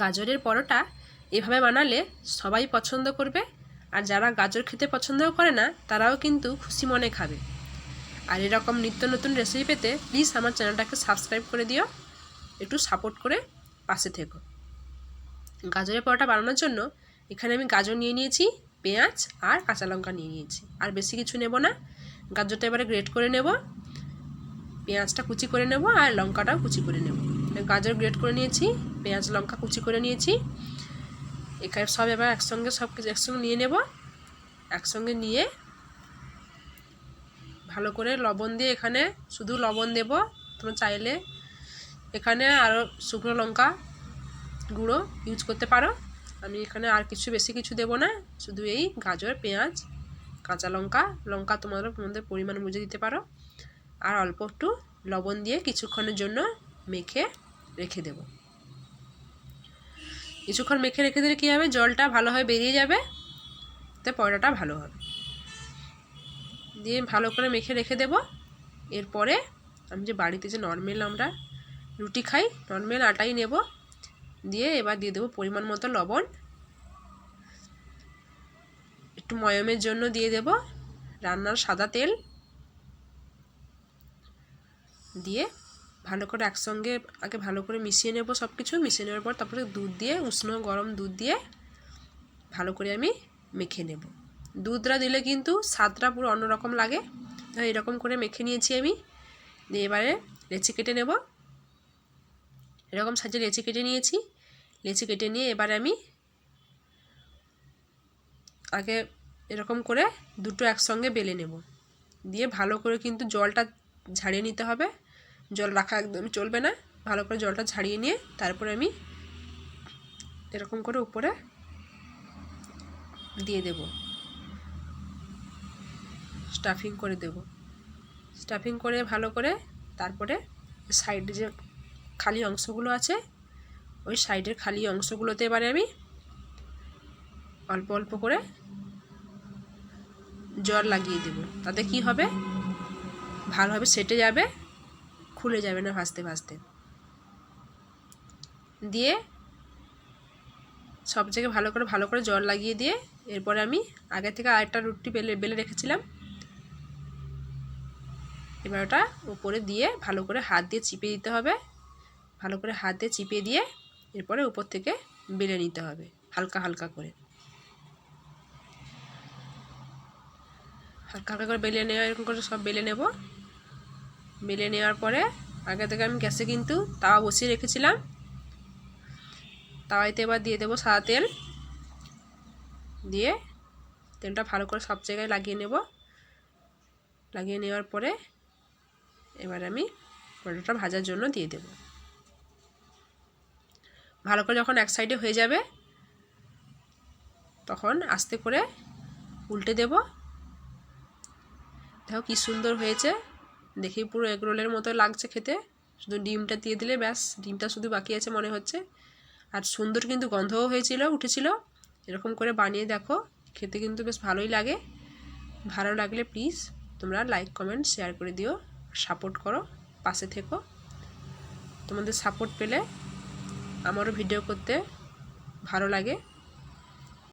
গাজরের পরোটা এভাবে বানালে সবাই পছন্দ করবে আর যারা গাজর খেতে পছন্দও করে না, তারাও কিন্তু খুশি মনে খাবে। আর এরকম নিত্য নতুন রেসিপি পেতে প্লিজ আমার চ্যানেলটাকে সাবস্ক্রাইব করে দিও। একটু সাপোর্ট করে পাশে থেকো। গাজরের পরোটা বানানোর জন্য এখানে আমি গাজর নিয়ে নিয়েছি, পেঁয়াজ আর কাঁচা লঙ্কা নিয়ে নিয়েছি। আর বেশি কিছু নেব না। গাজরটা এবারে গ্রেট করে নেব, পেঁয়াজটা কুচি করে নেব আর লঙ্কাটাও কুচি করে নেব। গাজর গ্রেট করে নিয়েছি, পেঁয়াজ, লঙ্কা কুচি করে নিয়েছি। এখানে সব এবার একসঙ্গে সব কিছু একসঙ্গে নিয়ে নেব। একসঙ্গে নিয়ে ভালো করে লবণ দিয়ে এখানে শুধু লবণ দেব। তোমরা চাইলে এখানে আরও শুকনো লঙ্কা গুঁড়ো ইউজ করতে পারো। আমি এখানে আর কিছু বেশি কিছু দেব না। শুধু এই গাজর, পেঁয়াজ, কাঁচা লঙ্কা লঙ্কা তোমাদের তোমাদের পরিমাণ বুঝে দিতে পারো। আর অল্প একটু লবণ দিয়ে কিছুক্ষণের জন্য মেখে রেখে দেব। কিছুক্ষণ মেখে রেখে দিলে কী হবে? জলটা ভালোভাবে বেরিয়ে যাবে। তে পরোটাটা ভালো হবে। দিয়ে ভালো করে মেখে রেখে দেব। এরপরে আমি যে বাড়িতে যে নর্মাল আমরা রুটি খাই, নর্মাল আটাই নেব। দিয়ে এবার দিয়ে দেবো পরিমাণ মতো লবণ। একটু ময়মের জন্য দিয়ে দেব রান্নার সাদা তেল। দিয়ে ভালো করে একসঙ্গে আগে ভালো করে মিশিয়ে নেব সব কিছু মিশিয়ে নেওয়ার পর তারপরে দুধ দিয়ে, উষ্ণ গরম দুধ দিয়ে ভালো করে আমি মেখে নেব। দুধটা দিলে কিন্তু স্বাদটা পুরো অন্যরকম লাগে। এরকম করে মেখে নিয়েছি আমি। দিয়ে এবারে লেচি কেটে নেব। এরকম সাজে লেচি কেটে নিয়েছি। লেচি কেটে নিয়ে এবারে আমি আগে এরকম করে দুটো একসঙ্গে বেলে নেব। দিয়ে ভালো করে কিন্তু জলটা ঝাড়িয়ে নিতে হবে। জল রাখা একদম চলবে না। ভালো করে জলটা ঝাড়িয়ে নিয়ে তারপরে আমি এরকম করে উপরে দিয়ে দেব। স্টাফিং করে দেব। স্টাফিং করে ভালো করে তারপরে সাইডে যে খালি অংশগুলো আছে, ওই সাইডের খালি অংশগুলোতে এবারে আমি অল্প অল্প করে জল লাগিয়ে দেব। তাতে কি হবে? ভালোভাবে সেটে যাবে। খুলে যাবে না ভাজতে ভাজতে। দিয়ে সব জায়গায় ভালো করে ভালো করে জল লাগিয়ে দিয়ে এরপরে আমি আগে থেকে আরেকটা রুটি বেলে বেলে রেখেছিলাম। এবার ওটা উপরে দিয়ে ভালো করে হাত দিয়ে চিপে দিতে হবে। ভালো করে হাত দিয়ে চিপে দিয়ে এরপরে উপর থেকে বেলে নিতে হবে, হালকা হালকা করে। হালকা হালকা করে বেলে নেওয়া, এরকম করে সব বেলে নেব। বেলে নেওয়ার পরে আগে থেকে আমি গ্যাসে কিন্তু তাওয়া বসিয়ে রেখেছিলাম। তাওয়াইতে এবার দিয়ে দেবো সাদা তেল। দিয়ে তেলটা ভালো করে সব জায়গায় লাগিয়ে নেব। লাগিয়ে নেওয়ার পরে এবার আমি পরোটাটা ভাজার জন্য দিয়ে দেব। ভালো করে যখন এক সাইডে হয়ে যাবে, তখন আস্তে করে উল্টে দেব। দেখো কী সুন্দর হয়েছে। দেখেই পুরো এগরোলের মতো লাগছে খেতে। শুধু ডিমটা দিয়ে দিলে ব্যাস, ডিমটা শুধু বাকি আছে মনে হচ্ছে। আর সুন্দর কিন্তু গন্ধও হয়েছিল, উঠেছিল। এরকম করে বানিয়ে দেখো, খেতে কিন্তু বেশ ভালোই লাগে। ভালো লাগলে প্লিজ তোমরা লাইক কমেন্ট শেয়ার করে দিও। সাপোর্ট করো, পাশে থেকো। তোমাদের সাপোর্ট পেলে আমারও ভিডিও করতে ভালো লাগে।